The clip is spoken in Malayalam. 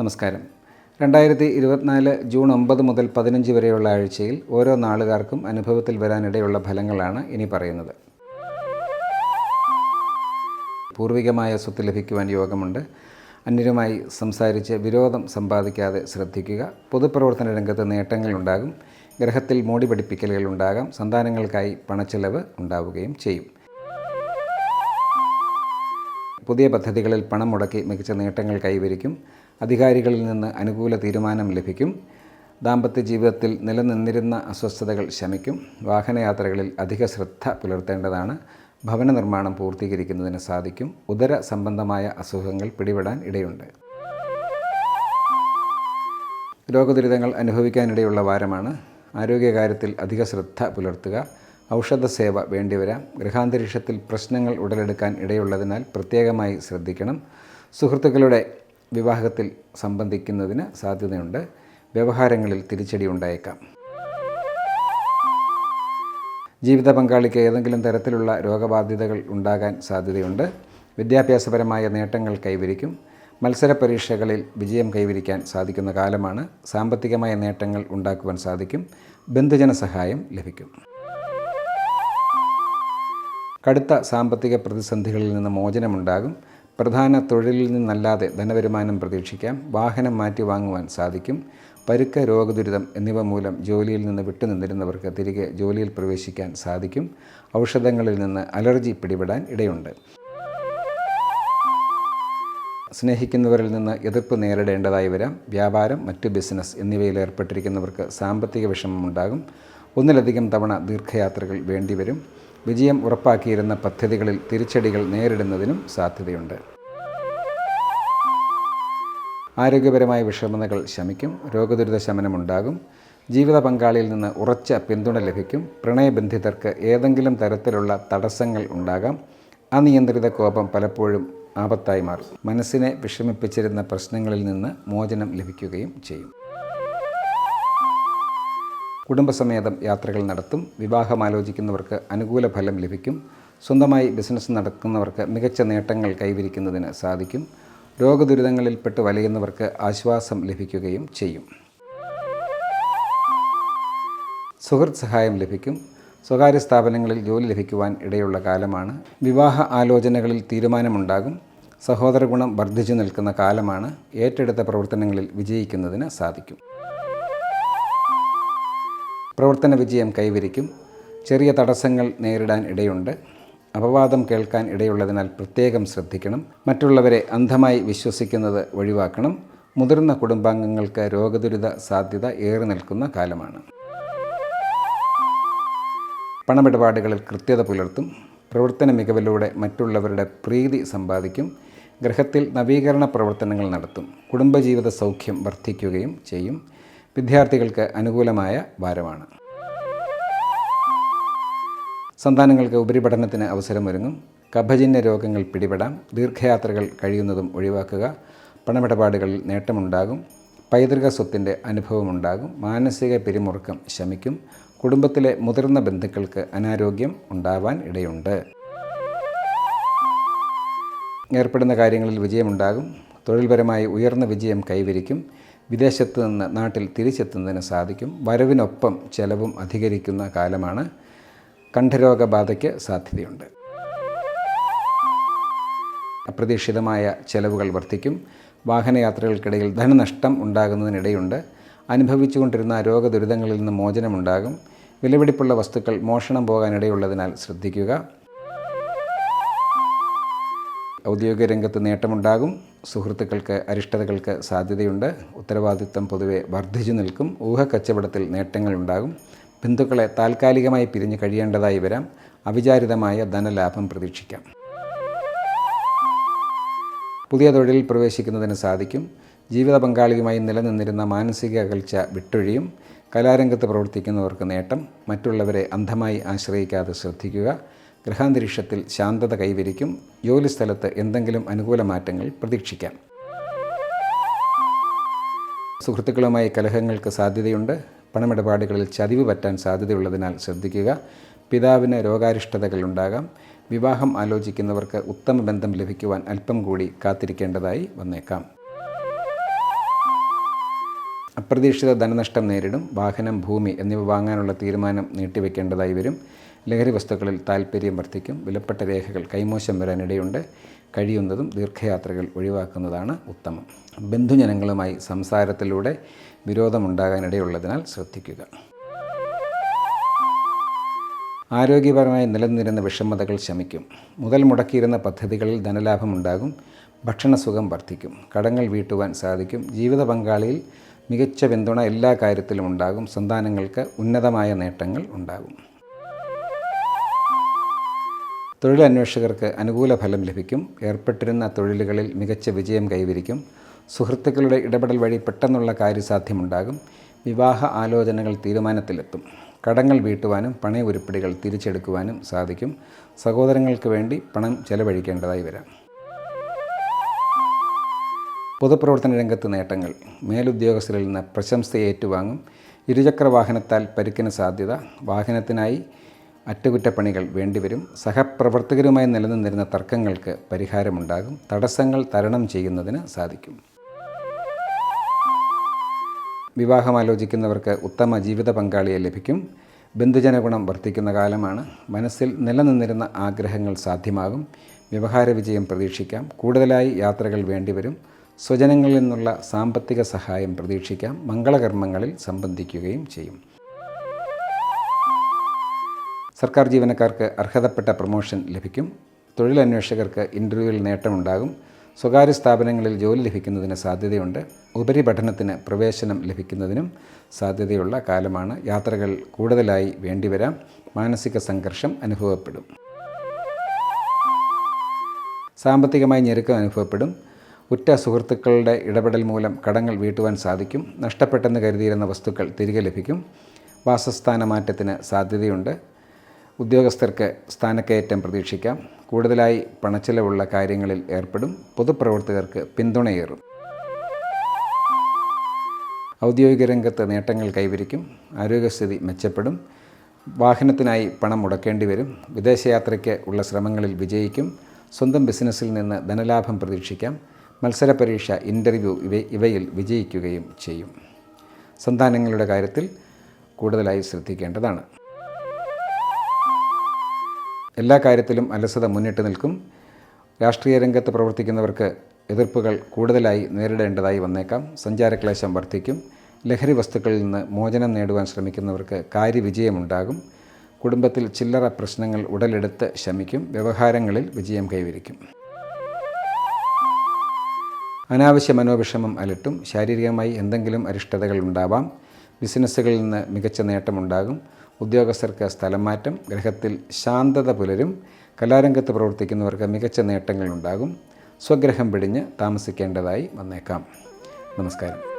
നമസ്കാരം. രണ്ടായിരത്തി ഇരുപത്തിനാല് ജൂൺ ഒമ്പത് മുതൽ പതിനഞ്ച് വരെയുള്ള ആഴ്ചയിൽ ഓരോ നാളുകാർക്കും അനുഭവത്തിൽ വരാനിടയുള്ള ഫലങ്ങളാണ് ഇനി പറയുന്നത്. പൂർവികമായ സ്വത്ത് ലഭിക്കുവാൻ യോഗമുണ്ട്. അന്യരുമായി സംസാരിച്ച് വിരോധം സമ്പാദിക്കാതെ ശ്രദ്ധിക്കുക. പൊതുപ്രവർത്തന രംഗത്ത് നേട്ടങ്ങളുണ്ടാകും ഗ്രഹത്തിൽ മോടി പഠിപ്പിക്കലുകൾ ഉണ്ടാകാം. സന്താനങ്ങൾക്കായി പണച്ചെലവ് ഉണ്ടാവുകയും ചെയ്യും. പുതിയ പദ്ധതികളിൽ പണം മുടക്കി മികച്ച നേട്ടങ്ങൾ കൈവരിക്കും. അധികാരികളിൽ നിന്ന് അനുകൂല തീരുമാനം ലഭിക്കും. ദാമ്പത്യ ജീവിതത്തിൽ നിലനിന്നിരുന്ന അസ്വസ്ഥതകൾ ശമിക്കും. വാഹനയാത്രകളിൽ അധിക ശ്രദ്ധ പുലർത്തേണ്ടതാണ്. ഭവന നിർമ്മാണം പൂർത്തീകരിക്കുന്നതിന് സാധിക്കും. ഉദര സംബന്ധമായ അസുഖങ്ങൾ പിടിപെടാൻ ഇടയുണ്ട്. രോഗദുരിതങ്ങൾ അനുഭവിക്കാനിടയുള്ള വാരമാണ്. ആരോഗ്യകാര്യത്തിൽ അധിക ശ്രദ്ധ പുലർത്തുക. ഔഷധ സേവ വേണ്ടിവരാം. ഗൃഹാന്തരീക്ഷത്തിൽ പ്രശ്നങ്ങൾ ഉടലെടുക്കാൻ ഇടയുള്ളതിനാൽ പ്രത്യേകമായി ശ്രദ്ധിക്കണം. സുഹൃത്തുക്കളുടെ വിവാഹത്തിൽ സംബന്ധിക്കുന്നതിന് സാധ്യതയുണ്ട്. വ്യവഹാരങ്ങളിൽ തിരിച്ചടി ഉണ്ടായേക്കാം. ജീവിത പങ്കാളിക്ക് ഏതെങ്കിലും തരത്തിലുള്ള രോഗബാധ്യതകൾ ഉണ്ടാകാൻ സാധ്യതയുണ്ട്. വിദ്യാഭ്യാസപരമായ നേട്ടങ്ങൾ കൈവരിക്കും. മത്സര പരീക്ഷകളിൽ വിജയം കൈവരിക്കാൻ സാധിക്കുന്ന കാലമാണ്. സാമ്പത്തികമായ നേട്ടങ്ങൾ ഉണ്ടാക്കുവാൻ സാധിക്കും. ബന്ധുജന സഹായം ലഭിക്കും. കടുത്ത സാമ്പത്തിക പ്രതിസന്ധികളിൽ നിന്ന് മോചനമുണ്ടാകും. പ്രധാന തൊഴിലിൽ നിന്നല്ലാതെ ധനവരുമാനം പ്രതീക്ഷിക്കാം. വാഹനം മാറ്റി വാങ്ങുവാൻ സാധിക്കും. പരുക്ക രോഗദുരിതം എന്നിവ മൂലം ജോലിയിൽ നിന്ന് വിട്ടുനിന്നിരുന്നവർക്ക് തിരികെ ജോലിയിൽ പ്രവേശിക്കാൻ സാധിക്കും. ഔഷധങ്ങളിൽ നിന്ന് അലർജി പിടിപെടാൻ ഇടയുണ്ട്. സ്നേഹിക്കുന്നവരിൽ നിന്ന് എതിർപ്പ് നേരിടേണ്ടതായി വരാം. വ്യാപാരം മറ്റ് ബിസിനസ് എന്നിവയിൽ ഏർപ്പെട്ടിരിക്കുന്നവർക്ക് സാമ്പത്തിക വിഷമമുണ്ടാകും. ഒന്നിലധികം തവണ ദീർഘയാത്രകൾ വേണ്ടിവരും. വിജയം ഉറപ്പാക്കിയിരുന്ന പദ്ധതികളിൽ തിരിച്ചടികൾ നേരിടുന്നതിനും സാധ്യതയുണ്ട്. ആരോഗ്യപരമായ വിഷമതകൾ ശമിക്കും രോഗദുരിത ശമനമുണ്ടാകും ജീവിത പങ്കാളിയിൽ നിന്ന് ഉറച്ച പിന്തുണ ലഭിക്കും പ്രണയബന്ധിതർക്ക് ഏതെങ്കിലും തരത്തിലുള്ള തടസ്സങ്ങൾ ഉണ്ടാകാം അനിയന്ത്രിത കോപം പലപ്പോഴും ആപത്തായി മാറും. മനസ്സിനെ വിഷമിപ്പിച്ചിരുന്ന പ്രശ്നങ്ങളിൽ നിന്ന് മോചനം ലഭിക്കുകയും ചെയ്യും. കുടുംബസമേതം യാത്രകൾ നടത്തും വിവാഹം ആലോചിക്കുന്നവർക്ക് അനുകൂല ഫലം ലഭിക്കും സ്വന്തമായി ബിസിനസ് നടക്കുന്നവർക്ക് മികച്ച നേട്ടങ്ങൾ കൈവരിക്കുന്നതിന് സാധിക്കും രോഗദുരിതങ്ങളിൽപ്പെട്ട് വലയുന്നവർക്ക് ആശ്വാസം ലഭിക്കുകയും ചെയ്യും. സുഹൃത്ത് സഹായം ലഭിക്കും സ്വകാര്യ സ്ഥാപനങ്ങളിൽ ജോലി ലഭിക്കുവാൻ ഇടയുള്ള കാലമാണ് വിവാഹ ആലോചനകളിൽ തീരുമാനമുണ്ടാകും സഹോദര ഗുണം വർദ്ധിച്ചു നിൽക്കുന്ന കാലമാണ് ഏറ്റെടുത്ത പ്രവർത്തനങ്ങളിൽ വിജയിക്കുന്നതിന് സാധിക്കും. പ്രവർത്തന വിജയം കൈവരിക്കും. ചെറിയ തടസ്സങ്ങൾ നേരിടാൻ ഇടയുണ്ട്. അപവാദം കേൾക്കാൻ ഇടയുള്ളതിനാൽ പ്രത്യേകം ശ്രദ്ധിക്കണം. മറ്റുള്ളവരെ അന്ധമായി വിശ്വസിക്കുന്നത് ഒഴിവാക്കണം. മുതിർന്ന കുടുംബാംഗങ്ങൾക്ക് രോഗദുരിത സാധ്യത ഏറി നിൽക്കുന്ന കാലമാണ്. പണമിടപാടുകളിൽ കൃത്യത പുലർത്തും. പ്രവർത്തന മികവിലൂടെ മറ്റുള്ളവരുടെ പ്രീതി സമ്പാദിക്കും. ഗ്രഹത്തിൽ നവീകരണ പ്രവർത്തനങ്ങൾ നടത്തും. കുടുംബജീവിത സൗഖ്യം വർദ്ധിക്കുകയും ചെയ്യും. വിദ്യാർത്ഥികൾക്ക് അനുകൂലമായ വാരമാണ് സന്താനങ്ങൾക്ക് ഉപരിപഠനത്തിന് അവസരമൊരുങ്ങും കഫജന്യ രോഗങ്ങൾ പിടിപെടാം. ദീർഘയാത്രകൾ കഴിയുന്നതും ഒഴിവാക്കുക. പണമിടപാടുകളിൽ നേട്ടമുണ്ടാകും. പൈതൃക സ്വത്തിന്റെ അനുഭവമുണ്ടാകും. മാനസിക പിരിമുറുക്കം ശമിക്കും. കുടുംബത്തിലെ മുതിർന്ന ബന്ധുക്കൾക്ക് അനാരോഗ്യം ഉണ്ടാവാൻ ഇടയുണ്ട്. ഏർപ്പെടുന്ന കാര്യങ്ങളിൽ വിജയമുണ്ടാകും. തൊഴിൽപരമായി ഉയർന്ന വിജയം കൈവരിക്കും. വിദേശത്ത് നിന്ന് നാട്ടിൽ തിരിച്ചെത്തുന്നതിന് സാധിക്കും. വരവിനൊപ്പം ചെലവും അധികരിക്കുന്ന കാലമാണ്. കണ്ഠരോഗബാധയ്ക്ക് സാധ്യതയുണ്ട്. അപ്രതീക്ഷിതമായ ചെലവുകൾ വർദ്ധിക്കും. വാഹനയാത്രകൾക്കിടയിൽ ധനനഷ്ടം ഉണ്ടാകുന്നതിനിടയുണ്ട്. അനുഭവിച്ചുകൊണ്ടിരുന്ന രോഗദുരിതങ്ങളിൽ നിന്ന് മോചനമുണ്ടാകും. വിലപിടിപ്പുള്ള വസ്തുക്കൾ മോഷണം പോകാനിടയുള്ളതിനാൽ ശ്രദ്ധിക്കുക. ഔദ്യോഗിക രംഗത്ത് നേട്ടമുണ്ടാകും. സുഹൃത്തുക്കൾക്ക് അരിഷ്ടതകൾക്ക് സാധ്യതയുണ്ട്. ഉത്തരവാദിത്തം പൊതുവെ വർദ്ധിച്ചു നിൽക്കും. ഊഹക്കച്ചവടത്തിൽ നേട്ടങ്ങളുണ്ടാകും ബന്ധുക്കളെ താൽക്കാലികമായി പിരിഞ്ഞു കഴിയേണ്ടതായി വരാം. അവിചാരിതമായ ധനലാഭം പ്രതീക്ഷിക്കാം. പുതിയ തൊഴിലിൽ പ്രവേശിക്കുന്നതിന് സാധിക്കും. ജീവിത പങ്കാളിയുമായി നിലനിന്നിരുന്ന മാനസിക അകൽച്ച വിട്ടൊഴിയും. കലാരംഗത്ത് പ്രവർത്തിക്കുന്നവർക്ക് നേട്ടം. മറ്റുള്ളവരെ അന്ധമായി ആശ്രയിക്കാതെ ശ്രദ്ധിക്കുക. ഗൃഹാന്തരീക്ഷത്തിൽ ശാന്തത കൈവരിക്കും. ജോലിസ്ഥലത്ത് എന്തെങ്കിലും അനുകൂല മാറ്റങ്ങൾ പ്രതീക്ഷിക്കാം. സുഹൃത്തുക്കളുമായി കലഹങ്ങൾക്ക് സാധ്യതയുണ്ട്. പണമിടപാടുകളിൽ ചതിവ് പറ്റാൻ സാധ്യതയുള്ളതിനാൽ ശ്രദ്ധിക്കുക. പിതാവിന് രോഗാരിഷ്ടതകൾ ഉണ്ടാകാം. വിവാഹം ആലോചിക്കുന്നവർക്ക് ഉത്തമ ബന്ധം ലഭിക്കുവാൻ അല്പം കൂടി കാത്തിരിക്കേണ്ടതായി വന്നേക്കാം. അപ്രതീക്ഷിത ധനനഷ്ടം നേരിടും. വാഹനം ഭൂമി എന്നിവ വാങ്ങാനുള്ള തീരുമാനം നീട്ടിവെക്കേണ്ടതായി വരും. ലഹരി വസ്തുക്കളിൽ താൽപ്പര്യം വർദ്ധിക്കും. വിലപ്പെട്ട രേഖകൾ കൈമോശം വരാനിടയുണ്ട് കഴിയുന്നതും ദീർഘയാത്രകൾ ഒഴിവാക്കുന്നതാണ് ഉത്തമം. ബന്ധുജനങ്ങളുമായി സംസാരത്തിലൂടെ വിരോധമുണ്ടാകാനിടയുള്ളതിനാൽ ശ്രദ്ധിക്കുക. ആരോഗ്യപരമായി നിലനിന്നിരുന്ന വിഷമതകൾ ശമിക്കും. മുതൽ മുടക്കിയിരുന്ന പദ്ധതികളിൽ ധനലാഭം ഉണ്ടാകും ഭക്ഷണസുഖം വർദ്ധിക്കും. കടങ്ങൾ വീട്ടുവാൻ സാധിക്കും. ജീവിത പങ്കാളിയിൽ മികച്ച പിന്തുണ എല്ലാ കാര്യത്തിലും ഉണ്ടാകും. സന്താനങ്ങൾക്ക് ഉന്നതമായ നേട്ടങ്ങൾ ഉണ്ടാകും. തൊഴിലന്വേഷകർക്ക് അനുകൂല ഫലം ലഭിക്കും. ഏർപ്പെട്ടിരുന്ന തൊഴിലുകളിൽ മികച്ച വിജയം കൈവരിക്കും. സുഹൃത്തുക്കളുടെ ഇടപെടൽ വഴി പെട്ടെന്നുള്ള കാര്യസാധ്യമുണ്ടാകും. വിവാഹ ആലോചനകൾ തീരുമാനത്തിലെത്തും. കടങ്ങൾ വീട്ടുവാനും പണയ ഉരുപ്പടികൾ തിരിച്ചെടുക്കുവാനും സാധിക്കും. സഹോദരങ്ങൾക്ക് വേണ്ടി പണം ചെലവഴിക്കേണ്ടതായി വരാം. പൊതുപ്രവർത്തന രംഗത്ത് നേട്ടങ്ങൾ. മേലുദ്യോഗസ്ഥരിൽ നിന്ന് പ്രശംസ ഏറ്റുവാങ്ങും. ഇരുചക്ര വാഹനത്താൽ പരിക്കിന് സാധ്യത. വാഹനത്തിനായി അറ്റകുറ്റപ്പണികൾ വേണ്ടിവരും. സഹപ്രവർത്തകരുമായി നിലനിന്നിരുന്ന തർക്കങ്ങൾക്ക് പരിഹാരമുണ്ടാകും. തടസ്സങ്ങൾ തരണം ചെയ്യുന്നതിന് സാധിക്കും. വിവാഹം ആലോചിക്കുന്നവർക്ക് ഉത്തമ ജീവിത പങ്കാളിയെ ലഭിക്കും. ബന്ധുജന ഗുണം വർദ്ധിക്കുന്ന കാലമാണ്. മനസ്സിൽ നിലനിന്നിരുന്ന ആഗ്രഹങ്ങൾ സാധ്യമാകും. വ്യവഹാര വിജയം പ്രതീക്ഷിക്കാം. കൂടുതലായി യാത്രകൾ വേണ്ടിവരും. സ്വജനങ്ങളിൽ നിന്നുള്ള സാമ്പത്തിക സഹായം പ്രതീക്ഷിക്കാം. മംഗളകർമ്മങ്ങളിൽ സംബന്ധിക്കുകയും ചെയ്യും. സർക്കാർ ജീവനക്കാർക്ക് അർഹതപ്പെട്ട പ്രൊമോഷൻ ലഭിക്കും. തൊഴിലന്വേഷകർക്ക് ഇന്റർവ്യൂവിൽ നേട്ടമുണ്ടാകും. സ്വകാര്യ സ്ഥാപനങ്ങളിൽ ജോലി ലഭിക്കുന്നതിന് സാധ്യതയുണ്ട്. ഉപരിപഠനത്തിന് പ്രവേശനം ലഭിക്കുന്നതിനും സാധ്യതയുള്ള കാലമാണ്. യാത്രകൾ കൂടുതലായി വേണ്ടിവരാം. മാനസിക സംഘർഷം അനുഭവപ്പെടും. സാമ്പത്തികമായി ഞെരുക്കം അനുഭവപ്പെടും. ഉറ്റ സുഹൃത്തുക്കളുടെ ഇടപെടൽ മൂലം കടങ്ങൾ വീട്ടുവാൻ സാധിക്കും. നഷ്ടപ്പെട്ടെന്ന് കരുതിയിരുന്ന വസ്തുക്കൾ തിരികെ ലഭിക്കും. വാസസ്ഥാന മാറ്റത്തിന് സാധ്യതയുണ്ട്. ഉദ്യോഗസ്ഥർക്ക് സ്ഥാനക്കയറ്റം പ്രതീക്ഷിക്കാം. കൂടുതലായി പണച്ചിലവുള്ള കാര്യങ്ങളിൽ ഏർപ്പെടും. പൊതുപ്രവർത്തകർക്ക് പിന്തുണയേറും. ഔദ്യോഗിക രംഗത്ത് നേട്ടങ്ങൾ കൈവരിക്കും. ആരോഗ്യസ്ഥിതി മെച്ചപ്പെടും. വാഹനത്തിനായി പണം മുടക്കേണ്ടി വരും. വിദേശയാത്രയ്ക്ക് ഉള്ള ശ്രമങ്ങളിൽ വിജയിക്കും. സ്വന്തം ബിസിനസ്സിൽ നിന്ന് ധനലാഭം പ്രതീക്ഷിക്കാം. മത്സര പരീക്ഷ ഇന്റർവ്യൂ ഇവ ഇവയിൽ വിജയിക്കുകയും ചെയ്യും. സന്താനങ്ങളുടെ കാര്യത്തിൽ കൂടുതലായി ശ്രദ്ധിക്കേണ്ടതാണ്. എല്ലാ കാര്യത്തിലും അലസത മുന്നിട്ട് നിൽക്കും. രാഷ്ട്രീയ രംഗത്ത് പ്രവർത്തിക്കുന്നവർക്ക് എതിർപ്പുകൾ കൂടുതലായി നേരിടേണ്ടതായി വന്നേക്കാം. സഞ്ചാരക്ലേശം വർദ്ധിക്കും. ലഹരി വസ്തുക്കളിൽ നിന്ന് മോചനം നേടുവാൻ ശ്രമിക്കുന്നവർക്ക് കാര്യവിജയമുണ്ടാകും. കുടുംബത്തിൽ ചില്ലറ പ്രശ്നങ്ങൾ ഉടലെടുത്ത് ശമിക്കും. വ്യവഹാരങ്ങളിൽ വിജയം കൈവരിക്കും. അനാവശ്യ മനോവിഷമം അലട്ടും. ശാരീരികമായി എന്തെങ്കിലും അരിഷ്ടതകൾ ഉണ്ടാവാം. ബിസിനസ്സുകളിൽ നിന്ന് മികച്ച നേട്ടമുണ്ടാകും. ഉദ്യോഗസ്ഥർക്ക് സ്ഥലം മാറ്റം ഗ്രഹത്തിൽ ശാന്തത പുലരും കലാരംഗത്ത് പ്രവർത്തിക്കുന്നവർക്ക് മികച്ച നേട്ടങ്ങളുണ്ടാകും സ്വഗ്രഹം പിടിഞ്ഞ് താമസിക്കേണ്ടതായി വന്നേക്കാം. നമസ്കാരം.